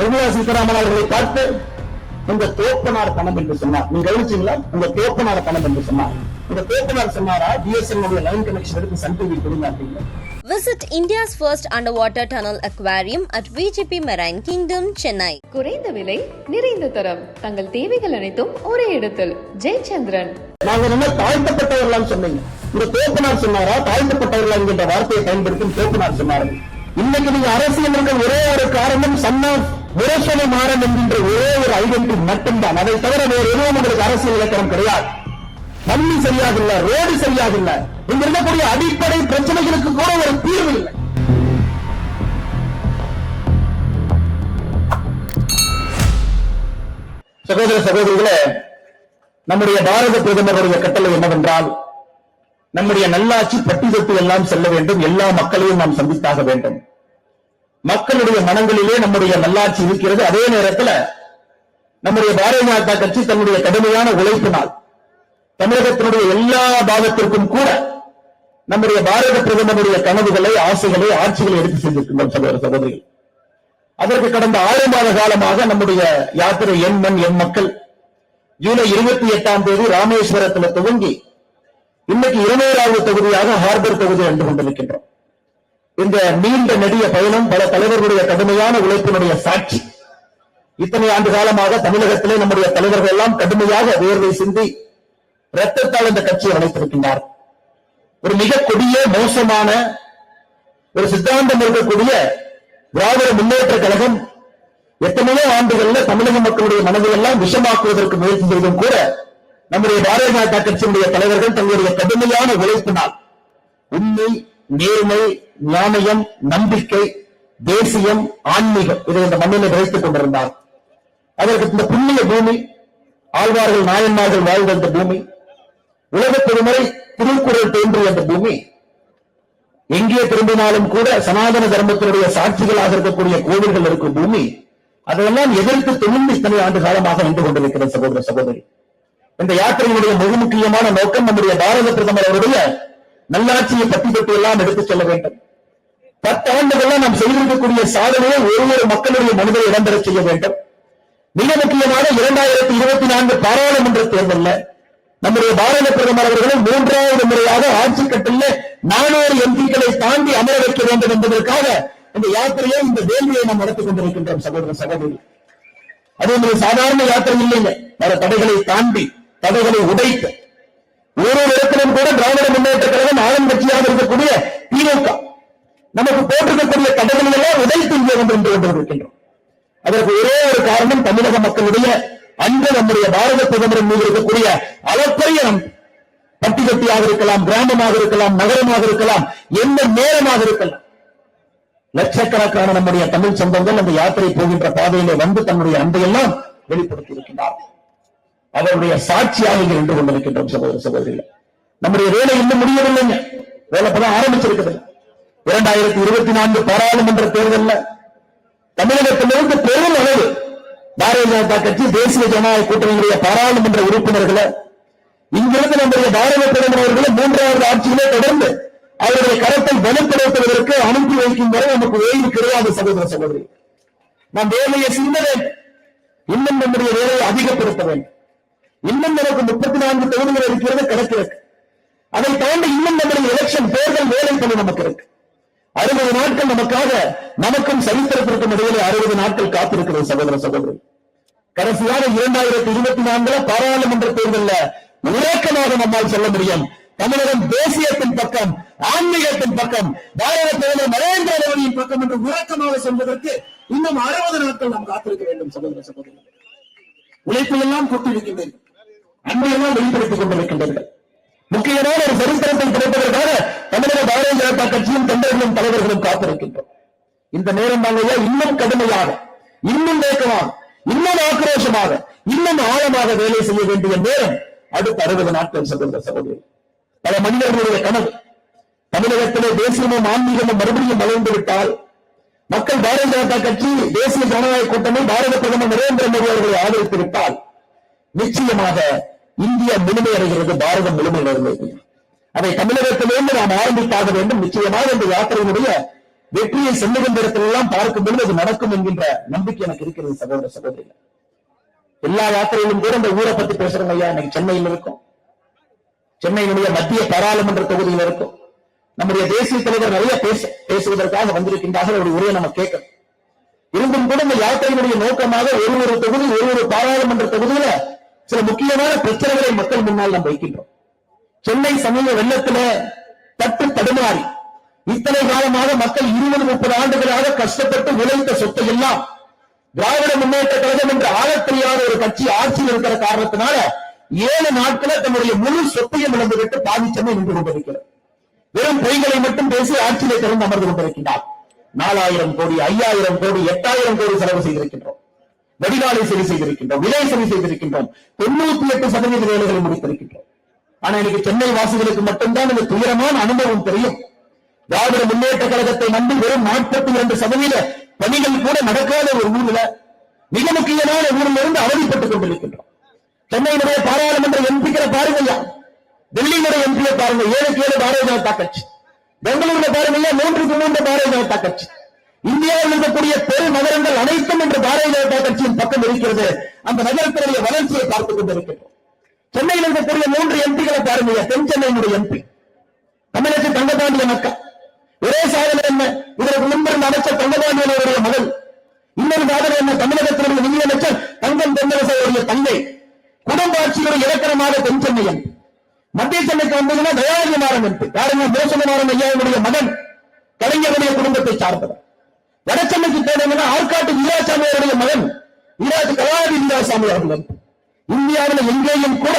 நிர்மலா சீதாராமன் அவர்களை பார்த்து உங்க தோப்பனார் பணம் என்று சொன்னார். நீங்க கவனிச்சீங்களா? உங்க தோப்பனார் பணம் என்று சொன்னார். உங்க தோப்பனார் சொன்னாரா? பிஎஸ்என் லைன் கனெக்ஷன் எடுத்து சன் டிவி கொடுங்க. அப்படின்னு Visit India's first underwater tunnel aquarium at VGP Marine Kingdom, Chennai. குறைந்த விலை நிறைந்த தரம். தங்கள் தேவைகள் அனைத்தும் ஒரே இடத்தில். ஜெயச்சந்திரன். நாங்க என்ன தாழ்த்தப்பட்டவர்களாம் சொன்னீங்க. இந்த தோப்பனார் சொன்னாரா? தாழ்த்தப்பட்டவர்களா என்கின்ற வார்த்தையை பயன்படுத்தும் தோப்பனார் சொன்னார்கள் இன்னைக்கு நீங்க அரசியல் இருக்க ஒரே ஒரு காரணம் சன்னா முரசனை மாறன் என்கின்ற ஒரே ஒரு ஐடென்டி மட்டும்தான். அதை தவிர வேறு எதுவும் உங்களுக்கு அரசியல் இலக்கணம் கிடையாது. தண்ணி இல்லை ரோடு சரியாகல இங்க இருக்கக்கூடிய அடிப்படை பிரச்சனைகளுக்கு கூட ஒரு தீர்வு இல்லை. சகோதர சகோதரிகளே நம்முடைய பாரத பிரதமருடைய கட்டளை என்னவென்றால் நம்முடைய நல்லாட்சி பட்டி தொட்டு எல்லாம் செல்ல வேண்டும் எல்லா மக்களையும் நாம் சந்தித்தாக வேண்டும். மக்களுடைய மனங்களிலே நம்முடைய நல்லாட்சி இருக்கிறது. அதே நேரத்தில் நம்முடைய பாரதிய ஜனதா கட்சி தன்னுடைய கடுமையான உழைப்பினால் தமிழகத்தினுடைய எல்லா பாகத்திற்கும் கூட நம்முடைய பாரத பிரதமருடைய கனவுகளை ஆசைகளை ஆட்சிகளை எடுத்து சென்றிருக்கின்றோம் சகோதர சகோதரிகள். அதற்கு கடந்த ஆறு மாத காலமாக நம்முடைய யாத்திரை எண் மண் எம் மக்கள் ஜூலை இருபத்தி எட்டாம் தேதி ராமேஸ்வரத்தில் துவங்கி இன்னைக்கு இருநூறாவது தொகுதியாக ஹார்பர் தொகுதி என்று கொண்டிருக்கின்றோம். இந்த நீண்ட நெடிய பயணம் பல தலைவர்களுடைய கடுமையான உழைப்பினுடைய சாட்சி. இத்தனை ஆண்டு காலமாக தமிழகத்திலே நம்முடைய தலைவர்கள் எல்லாம் கடுமையாக வேர்வை சிந்தி ரத்தத்தால் இந்த கட்சியை வளைத்திருக்கின்றார் ஒரு மிக கொடிய மோசமான ஒரு சித்தாந்தம் இருக்கக்கூடிய திராவிட முன்னேற்ற கழகம் எத்தனையோ ஆண்டுகள்ல தமிழக மக்களுடைய மனதை எல்லாம் விஷமாக்குவதற்கு முயற்சி செய்தும் கூட நம்முடைய பாரதிய ஜனதா கட்சியினுடைய தலைவர்கள் தங்களுடைய கடுமையான உழைப்பினால் உண்மை நேர்மை நாணயம் நம்பிக்கை தேசியம் ஆன்மீகம் இதை இந்த மண்ணில் விதைத்துக் கொண்டிருந்தார். அதற்கு இந்த புண்ணிய பூமி ஆழ்வார்கள் நாயன்மார்கள் வாழ்ந்த இந்த பூமி உலக பெருமுறை திருக்குறள் தோன்றிய அந்த பூமி எங்கே திரும்பினாலும் கூட சனாதன தர்மத்தினுடைய சாட்சிகளாக இருக்கக்கூடிய கோவில்கள் இருக்கும் பூமி அதையெல்லாம் எதிர்த்து துணிந்து இத்தனை ஆண்டு காலமாக நின்று கொண்டிருக்கிற சகோதர சகோதரி. இந்த யாத்திரையினுடைய மிக முக்கியமான நோக்கம் நம்முடைய பாரத பிரதமர் அவருடைய நல்லாட்சியை பற்றி பற்றி எல்லாம் எடுத்துச் செல்ல வேண்டும். பத்தாண்டுகள்ல நாம் செய்திருக்கக்கூடிய சாதனையை ஒரு ஒரு மக்களுடைய மனிதரை இடம்பெற செய்ய வேண்டும். மிக முக்கியமாக இரண்டாயிரத்தி இருபத்தி நான்கு பாராளுமன்ற தேர்தலில் நம்முடைய பாரத பிரதமர் அவர்களும் மூன்றாவது முறையாக ஆட்சி கட்டில நானூறு எம்பிக்களை தாண்டி அமர வைக்க வேண்டும் என்பதற்காக இந்த யாத்திரையை இந்த வேள்வியை நாம் நடத்திக் கொண்டிருக்கின்றோம் சகோதர சகோதரி. அது ஒரு சாதாரண யாத்திரை இல்லைங்க. பல தடைகளை தாண்டி தடைகளை உடைத்து ஒரு இடத்திலும் கூட திராவிட முன்னேற்ற கழகம் ஆளும் கட்சியாக இருக்கக்கூடிய திமுக. நமக்கு போட்டிருக்கக்கூடிய தடைகளை எல்லாம் உதவி இங்கே வந்து நின்று கொண்டிருக்கின்றோம். அதற்கு ஒரே ஒரு காரணம் தமிழக மக்களுடைய அன்று நம்முடைய பாரத பிரதமரின் மீது இருக்கக்கூடிய அளப்பரிய நம் பட்டி கட்டியாக இருக்கலாம் கிராமமாக இருக்கலாம் நகரமாக இருக்கலாம் எந்த நேரமாக இருக்கலாம். லட்சக்கணக்கான நம்முடைய தமிழ் சொந்தங்கள் அந்த யாத்திரை போகின்ற பாதையிலே வந்து தன்னுடைய அன்பையெல்லாம் வெளிப்படுத்தி இருக்கின்றார்கள் அவருடைய சாட்சியாக இங்கே நின்று கொண்டிருக்கின்றோம் சகோதர சகோதரிகள். நம்முடைய வேலை இன்னும் முடியவில்லைங்க. வேலை இப்பதான் ஆரம்பிச்சிருக்கிறது. இரண்டாயிரத்தி இருபத்தி நான்கு பாராளுமன்ற தேர்தலில் தமிழகத்திலிருந்து பெரும் அளவு பாரதிய ஜனதா கட்சி தேசிய ஜனநாயக கூட்டணியுடைய பாராளுமன்ற உறுப்பினர்களை இங்கிருந்து நம்முடைய பாரத பிரதமர் அவர்களை மூன்றாவது ஆட்சியிலே தொடர்ந்து அவருடைய கருத்தை வலுப்படுத்துவதற்கு அனுப்பி வைக்கும் வரை நமக்கு ஓய்வு கிடையாது சகோதர சகோதரி. நாம் வேலையை சிந்த இன்னும் நம்முடைய வேலையை அதிகப்படுத்த வேண்டும். இன்னும் நமக்கு முப்பத்தி நான்கு தொகுதிகள் இருக்கிறது கணக்கிற்கு. அதை தாண்டி இன்னும் நம்முடைய எலெக்ஷன் தேர்தல் வேலை பணி நமக்கு இருக்கு. அறுபது நாட்கள் நமக்காக நமக்கும் சரித்திரத்திற்கும் இடையிலே அறுபது நாட்கள் காத்திருக்கிறது சகோதர சகோதரி. கடைசியாக இரண்டாயிரத்தி இருபத்தி நான்குல பாராளுமன்ற தேர்தலில் உறக்கமாக நம்மால் சொல்ல முடியும். தமிழகம் தேசியத்தின் பக்கம் ஆன்மீகத்தின் பக்கம் பாரத பிரதமர் நரேந்திர மோடியின் பக்கம் என்று உறக்கமாக சொல்வதற்கு இன்னும் அறுபது நாட்கள் நாம் காத்திருக்க வேண்டும் சகோதர சகோதரி. உழைப்பு எல்லாம் கொட்டிருக்கின்றீர்கள் அன்பையெல்லாம் வெளிப்படுத்திக் கொண்டிருக்கின்றீர்கள் முக்கியமான ஒரு சரித்திரத்தை கிடைப்பதற்காக தமிழக பாரதிய ஜனதா கட்சியும் தொண்டர்களும் நாங்களும் காத்திருக்கின்றோம். இந்த நேரம் தாங்க இன்னும் கடுமையாக இன்னும் வேகமாக இன்னும் ஆக்ரோஷமாக இன்னும் ஆழமாக வேலை செய்ய வேண்டிய நேரம் அடுத்த அறுபது நாட்கள் சகோதர சகோதரி. பல மனிதர்களுடைய கனவு தமிழகத்திலே தேசியமும் ஆன்மீகமும் மறுபடியும் வளர்ந்து விட்டால் மக்கள் பாரதிய ஜனதா கட்சி தேசிய ஜனநாயக கூட்டணி பாரத பிரதமர் நரேந்திர மோடி அவர்களை ஆதரித்து விட்டால் நிச்சயமாக இந்தியா முழுமையடைகிறது பாரதம் முழுமையடைகிறது அதை தமிழகத்திலிருந்து நாம் ஆரம்பித்தாக வேண்டும். நிச்சயமாக இந்த யாத்திரையினுடைய வெற்றியை செல்லுகின்ற இடத்திலெல்லாம் பார்க்கும் பொழுது அது நடக்கும் என்கின்ற நம்பிக்கை எனக்கு இருக்கிறது சகோதர சகோதரிகள். எல்லா யாத்திரையிலும் கூட இந்த ஊரை பத்தி பேசுறோம் ஐயா இன்னைக்கு சென்னையில் இருக்கும். சென்னையினுடைய மத்திய பாராளுமன்ற தொகுதியில் இருக்கும். நம்முடைய தேசிய தலைவர் நிறைய பேச பேசுவதற்காக வந்திருக்கின்றார்கள். ஒரு உரையை நம்ம கேட்கணும். இருந்தும் கூட இந்த யாத்திரையினுடைய நோக்கமாக ஒரு ஒரு தொகுதி ஒரு ஒரு பாராளுமன்ற தொகுதியில சில முக்கியமான பிரச்சனைகளை மக்கள் முன்னால் நாம் வைக்கின்றோம். சென்னை சமீப வெள்ளத்தில தட்டு தடுமாறி இத்தனை காலமாக மக்கள் இருபது முப்பது ஆண்டுகளாக கஷ்டப்பட்டு உழைத்த சொத்தை எல்லாம் திராவிட முன்னேற்ற கழகம் என்று ஆளத் தெரியாத ஒரு கட்சி ஆட்சியில் இருக்கிற காரணத்தினால ஏழு நாட்கள தன்னுடைய முழு சொத்தையும் இழந்துவிட்டு பாதிச்சமே நின்று கொண்டிருக்கிறது. வெறும் பொய்களை மட்டும் பேசி ஆட்சியிலே திறந்து அமர்ந்து கொண்டிருக்கின்றார். நாலாயிரம் கோடி ஐயாயிரம் கோடி எட்டாயிரம் கோடி செலவு செய்திருக்கின்றோம். வடிகாலை சரி செய்திருக்கின்றோம் விலை சரி செய்திருக்கின்றோம். தொண்ணூத்தி எட்டு சதவீத வேலைகளை முடித்திருக்கின்றோம். ஆனா இன்னைக்கு சென்னை வாசிகளுக்கு மட்டும்தான் இந்த துயரமான அனுபவம் தெரியும். திராவிட முன்னேற்ற கழகத்தை நம்பி வெறும் நாற்பத்தி இரண்டு சதவீத பணிகள் கூட நடக்காத ஒரு ஊர்ல மிக முக்கியமான ஊரில் இருந்து அவதிப்பட்டுக் கொண்டிருக்கின்றோம். சென்னையினுடைய பாராளுமன்ற எம்பிக்கிற பாருங்கய்யா டெல்லியினுடைய எம்பியை பாருங்க ஏழுக்கு ஏழு பாரதிய ஜனதா கட்சி. பெங்களூர்ல பாருங்கள் மூன்றுக்கு மூன்று பாரதிய ஜனதா கட்சி. இந்தியாவில் இருக்கக்கூடிய பெரு நகரங்கள் அனைத்தும் இன்று பாரதிய ஜனதா கட்சியின் பக்கம் இருக்கிறது. அந்த நகரத்தினுடைய வளர்ச்சியை பார்த்துக் கொண்டிருக்கின்றோம். சென்னையில் இருக்கக்கூடிய மூன்று எம்பிகளை பாருங்க. தென் சென்னையினுடைய எம்பி தமிழக தங்கபாண்டிய மக்கள். ஒரே சாதனை என்ன? இதற்கு முன்பிருந்த அமைச்சர் தங்கபாண்டியனுடைய மகள். இன்னொரு சாதனை என்ன? தமிழகத்தினுடைய நிதியமைச்சர் தங்கம் தென்னரசனுடைய தங்கை. குடும்ப ஆட்சியுடைய இலக்கணமாக தென் சென்னையன் மத்திய சென்னைக்கு வந்ததுன்னா தயாநிதி மாறன் எம்பி யாருங்க மோசமாறன் ஐயாவுடைய மகன். கலைஞருடைய குடும்பத்தை சார்ந்தவர். வடசென்னைக்கு போனீங்கன்னா ஆற்காட்டு வீராசாமி அவருடைய மகன். வீராட்டு கலாநிதி வீராசாமி அவர்கள் எம்பி. இந்தியாவில் எங்கேயும் கூட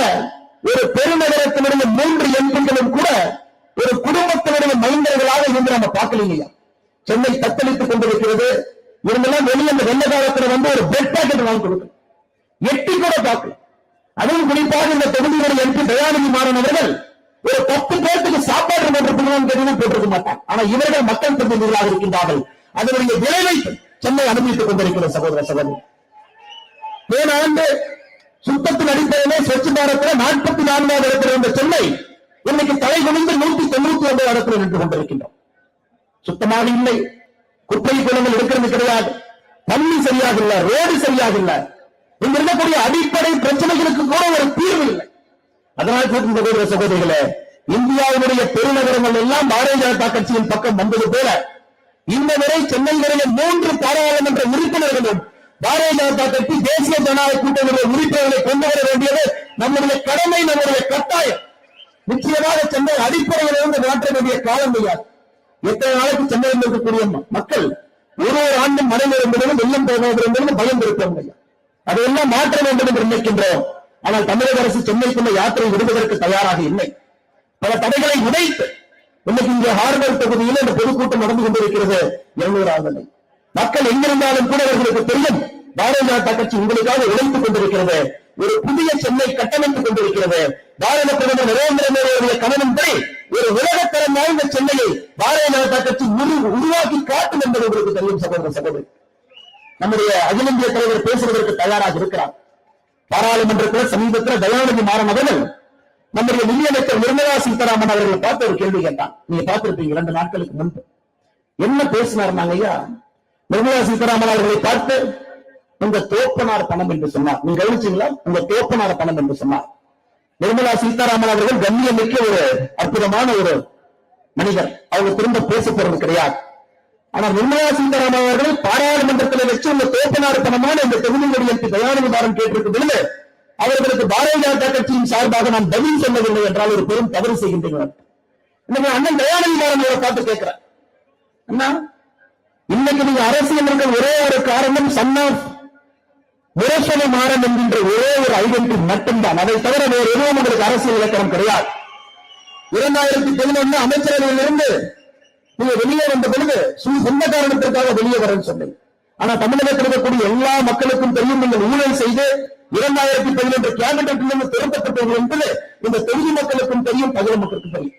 ஒரு பெருநகரத்தினுடைய மூன்று எம்பிகளும் கூட ஒரு குடும்பத்தினுடைய மைந்தர்களாக இருந்து நம்ம பார்க்கலைங்கய்யா சென்னை தத்தளித்துக் கொண்டிருக்கிறது. இவங்கெல்லாம் வெளியே அந்த வெள்ள காலத்துல வந்து ஒரு பெட் பாக்கெட் வாங்கி கொடுக்கணும். எட்டி கூட பார்க்கல. அதுவும் குறிப்பாக இந்த தொகுதிகளுடைய எம்பி தயாநிதி மாறன் அவர்கள் ஒரு பத்து பேருக்கு சாப்பாடு போட்டிருக்கணும் தெரியும் போட்டிருக்க மாட்டான் ஆனா இவர்கள் மக்கள் பிரதிநிதிகளாக இருக்கின்றார்கள். அதனுடைய விளைவை சென்னை அனுபவித்துக் கொண்டிருக்கிற சகோதர சகோதரி. போன ஆண்டு சுத்தத்தின் அடிப்படையிலே ஸ்வச் பாரத்ல நாற்பத்தி நான்காவது இடத்தில் இருந்த சென்னை இன்னைக்கு தலை குனிந்து நூத்தி தொண்ணூத்தி ஒன்பது இடத்தில் நின்று கொண்டிருக்கின்றோம். சுத்தமாக இல்லை. குப்பை குளங்கள் இருக்கிறது கிடையாது. தண்ணி சரியாக இல்லை ரோடு சரியாக இல்லை இங்க இருக்கக்கூடிய அடிப்படை பிரச்சனைகளுக்கு கூட ஒரு தீர்வு இல்லை. அதனால் கூட்டிருந்த சகோதரிகளே இந்தியாவினுடைய பெருநகரங்கள் எல்லாம் பாரதிய ஜனதா கட்சியின் பக்கம் வந்தது போல இந்த முறை வரையில் மூன்று பாராளுமன்ற உறுப்பினர்களும் பாரதிய ஜனதா கட்சி தேசிய ஜனநாயக கூட்டணியுடைய உறுப்பினர்களை கொண்டு வர வேண்டியது நம்முடைய கடமை நம்முடைய கட்டாயம். நிச்சயமாக சென்னை அடிப்படையிலிருந்து மாற்ற வேண்டிய காலம் முடியாது எத்தனை நாளைக்கு சென்னையில் இருக்கக்கூடிய மக்கள் ஒரு ஒரு ஆண்டும் மழை வரும்போதும் வெள்ளம் போகிறது என்பதும் பயம் இருப்பாங்க அதையெல்லாம் மாற்ற வேண்டும் என்று நினைக்கின்றோம். ஆனால் தமிழக அரசு சென்னைக்குள்ள யாத்திரை விடுவதற்கு தயாராக இல்லை. பல தடைகளை உடைத்து இன்னைக்கு இங்கே ஹார்பர் தொகுதியில் இந்த பொதுக்கூட்டம் நடந்து கொண்டிருக்கிறது. இருநூறாவது ஆகலை மக்கள் எங்கிருந்தாலும் கூட அவர்களுக்கு தெரியும் பாரதிய ஜனதா கட்சி உங்களுக்காக உழைத்துக் கொண்டிருக்கிறது ஒரு புதிய சென்னை கட்டமைத்துக் கொண்டிருக்கிறது. பாரத பிரதமர் நரேந்திர மோடியுடைய படி ஒரு உலகத்தரம் வாய்ந்த சென்னையை பாரதிய ஜனதா கட்சி உரு- உருவாக்கி காட்டும் என்பது உங்களுக்கு தெரியும் சகோதர சகோதரி. நம்முடைய அகில இந்திய தலைவர் பேசுவதற்கு தயாராக இருக்கிறார். பாராளுமன்றத்தில் சமீபத்தில் தயாநிதி மாறன் அவர்கள் நம்முடைய நிதியமைச்சர் நிர்மலா சீதாராமன் அவர்களை பார்த்து ஒரு கேள்வி கேட்டான் நீங்க பார்த்திருப்பீங்க இரண்டு நாட்களுக்கு முன்பு. என்ன பேசினார் ஐயா? நிர்மலா சீதாராமன் அவர்களை பார்த்து உங்க தோப்பனார் பணம் என்று சொன்னார். நீங்க கவனிச்சீங்களா? உங்க தோப்பனார் பணம் என்று சொன்னார். நிர்மலா சீதாராமன் அவர்கள் கண்ணியமிக்க ஒரு அற்புதமான ஒரு மனிதர். அவங்க திரும்ப பேச போறது கிடையாது. ஆனா நிர்மலா சீதாராமன் அவர்கள் பாராளுமன்றத்தில் வச்சு உங்க தோப்பனார் பணமான இந்த தொகுதிகளுடைய எம்பி தயாநிதி கேட்டிருக்கும் பொழுது அவர்களுக்கு பாரதிய ஜனதா கட்சியின் சார்பாக நான் பதில் சொல்லவில்லை என்றால் ஒரு பெரும் தவறு செய்கின்றனர் இன்னைக்கு அண்ணன் தயாநிதி அவரை பார்த்து கேட்கிறேன் அண்ணா இன்னைக்கு நீங்க அரசியல் இருக்க ஒரே ஒரு காரணம் சன் ஆஃப் மாறன் என்கின்ற ஒரே ஒரு ஐடென்டி மட்டும்தான். அதை தவிர வேறு எதுவும் உங்களுக்கு அரசியல் இலக்கணம் கிடையாது. இரண்டாயிரத்தி பதினொன்னு அமைச்சரவையிலிருந்து நீங்க வெளியே வந்த பொழுது சு- சொந்த காரணத்திற்காக வெளியே வரேன்னு சொன்னீங்க ஆனா தமிழகத்தில் இருக்கக்கூடிய எல்லா மக்களுக்கும் தெரியும் நீங்கள் ஊழல் செய்து இரண்டாயிரத்தி பதினொன்று கேபினட்டிலிருந்து திறக்கப்பட்டது என்பது இந்த தொகுதி மக்களுக்கும் தெரியும் பகுதி மக்களுக்கும் தெரியும்.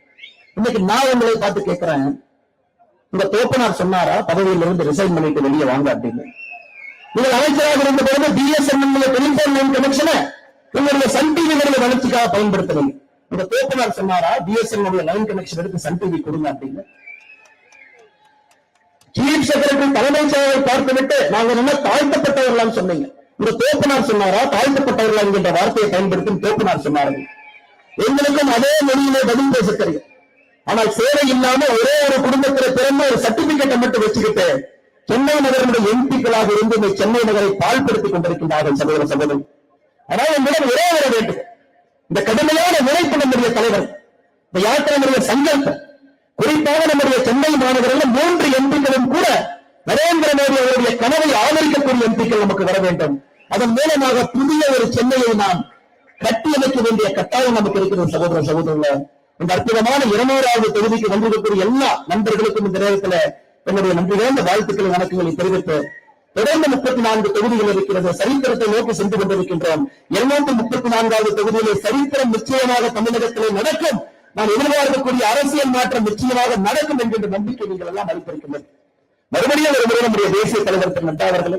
இன்னைக்கு நான் உங்களை பார்த்து கேட்கிறேன். இந்த தோப்பனார் சொன்னாரா? பதவியிலிருந்து ரிசைன் பண்ணிட்டு வெளியே வாங்க அப்படின்னு. நீங்கள் அமைச்சராக இருந்த பிறகு பிஎஸ்என்எல் டெலிபோன் லைன் கனெக்ஷனை உங்களுடைய சன் டிவிகளுடைய வளர்ச்சிக்காக பயன்படுத்தணும் இந்த தோப்பனார் சொன்னாரா? பிஎஸ்என்எல் லைன் கனெக்ஷன் எடுத்து சன் டிவி கொடுங்க அப்படின்னு. சீஃப் செக்ரட்டரி தலைமைச் செயலரை பார்த்துவிட்டு நாங்க என்ன தாழ்த்தப்பட்டவர்களாம் சொன்னீங்க. இந்த தோப்பனார் சொன்னாரா? தாழ்த்தப்பட்டவர்கள் என்கின்ற வார்த்தையை பயன்படுத்தும் தோப்பனார் சொன்னார்கள். எங்களுக்கும் அதே மொழியிலே பதில் பேச தெரியும். ஆனால் சேவை இல்லாம ஒரே ஒரு குடும்பத்துல பிறந்த ஒரு சர்டிபிகேட்டை மட்டும் வச்சுக்கிட்டு சென்னை நகரனுடைய எம்பிக்களாக இருந்து இந்த சென்னை நகரை பாழ்படுத்திக் கொண்டிருக்கின்றார்கள் சகோதர சகோதரன் ஆனால் என்னிடம் ஒரே வர வேண்டும் இந்த கடுமையான உழைப்பு நம்முடைய தலைவர் இந்த யாத்திரையுடைய சங்கல்பம். குறிப்பாக நம்முடைய சென்னை மாநகரில் மூன்று எம்பிக்களும் கூட நரேந்திர மோடி அவருடைய கனவை ஆதரிக்கக்கூடிய எம்பிக்கள் நமக்கு வர வேண்டும். அதன் மூலமாக புதிய ஒரு சென்னையை நாம் கட்டியமைக்க வேண்டிய கட்டாயம் நமக்கு இருக்கிறது சகோதர சகோதரர்கள் இந்த அற்புதமான இருநூறாவது தொகுதிக்கு வந்திருக்கக்கூடிய எல்லா நண்பர்களுக்கும் இந்த நேரத்தில் என்னுடைய நன்றிகளந்த வாழ்த்துக்களை வணக்கங்களை தெரிவித்து தொடர்ந்து முப்பத்தி நான்கு தொகுதிகள் இருக்கிறது. சரித்திரத்தை நோக்கி சென்று கொண்டிருக்கின்றோம். இருநூற்று முப்பத்தி நான்காவது தொகுதியிலே சரித்திரம் நிச்சயமாக தமிழகத்திலே நடக்கும். நான் எதிர்பார்க்கக்கூடிய அரசியல் மாற்றம் நிச்சயமாக நடக்கும் என்கின்ற நம்பிக்கை நீங்கள் எல்லாம் அளித்திருக்கின்றது மறுபடியும் ஒரு முறை நம்முடைய தேசிய தலைவர் திரு நட்டா அவர்களை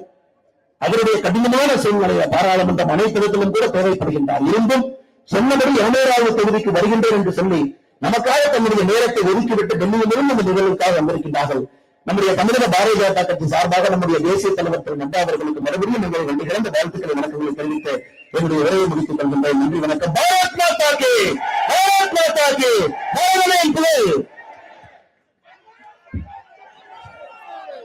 அவருடைய கடினமான சூழ்நிலையை பாராளுமன்றம் அனைத்து விதத்திலும் கூட தேவைப்படுகின்றார். இருந்தும் சொன்னபடி இருநூறாவது தொகுதிக்கு வருகின்றேன் என்று சொல்லி நமக்காக தன்னுடைய நேரத்தை ஒதுக்கிவிட்டு டெல்லியிலிருந்து இந்த நிகழ்வுக்காக வந்திருக்கின்றார்கள். நம்முடைய தமிழக பாரதிய ஜனதா கட்சி சார்பாக நம்முடைய தேசிய தலைவர் திரு நட்டா அவர்களுக்கு மறுபடியும் நீங்கள் நன்றி கிடந்த வாழ்த்துக்களை வணக்கங்களை தெரிவித்து என்னுடைய உரையை முடித்துக் கொள்கின்றேன். நன்றி வணக்கம். பாரத் மாதா கே! பாரத் மாதா கே!